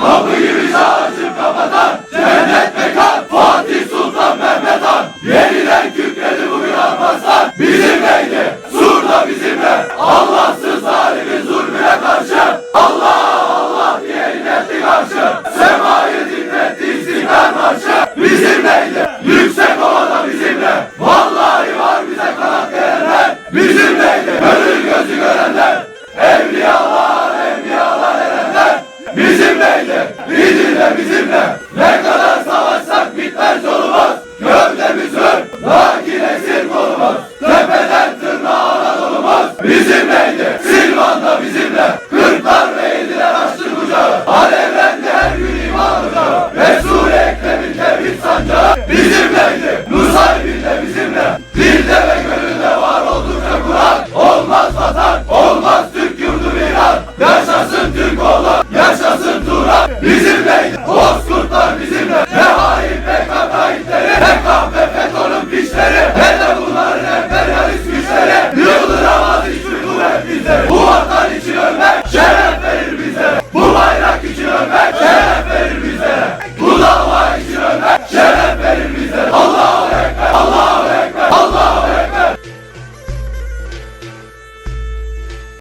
Kapı gibi çağrışıp kapatan. Cennet mekan Fatih Sultan Mehmet Han. Yeniden kükredi bugün Alparslan Bizimleydi Surda bizimle. Allahsız zalimin zulmüne karşı. Allah Allah diye inetti karşı birlikte, bizimle bizimle. Ne kadar savaşsak bitmez yolumuz. Gövdemizin lakin esir kolumuz. Tepeden tırnağa Anadolu'muz bizimleydi. Silvan da bizimle.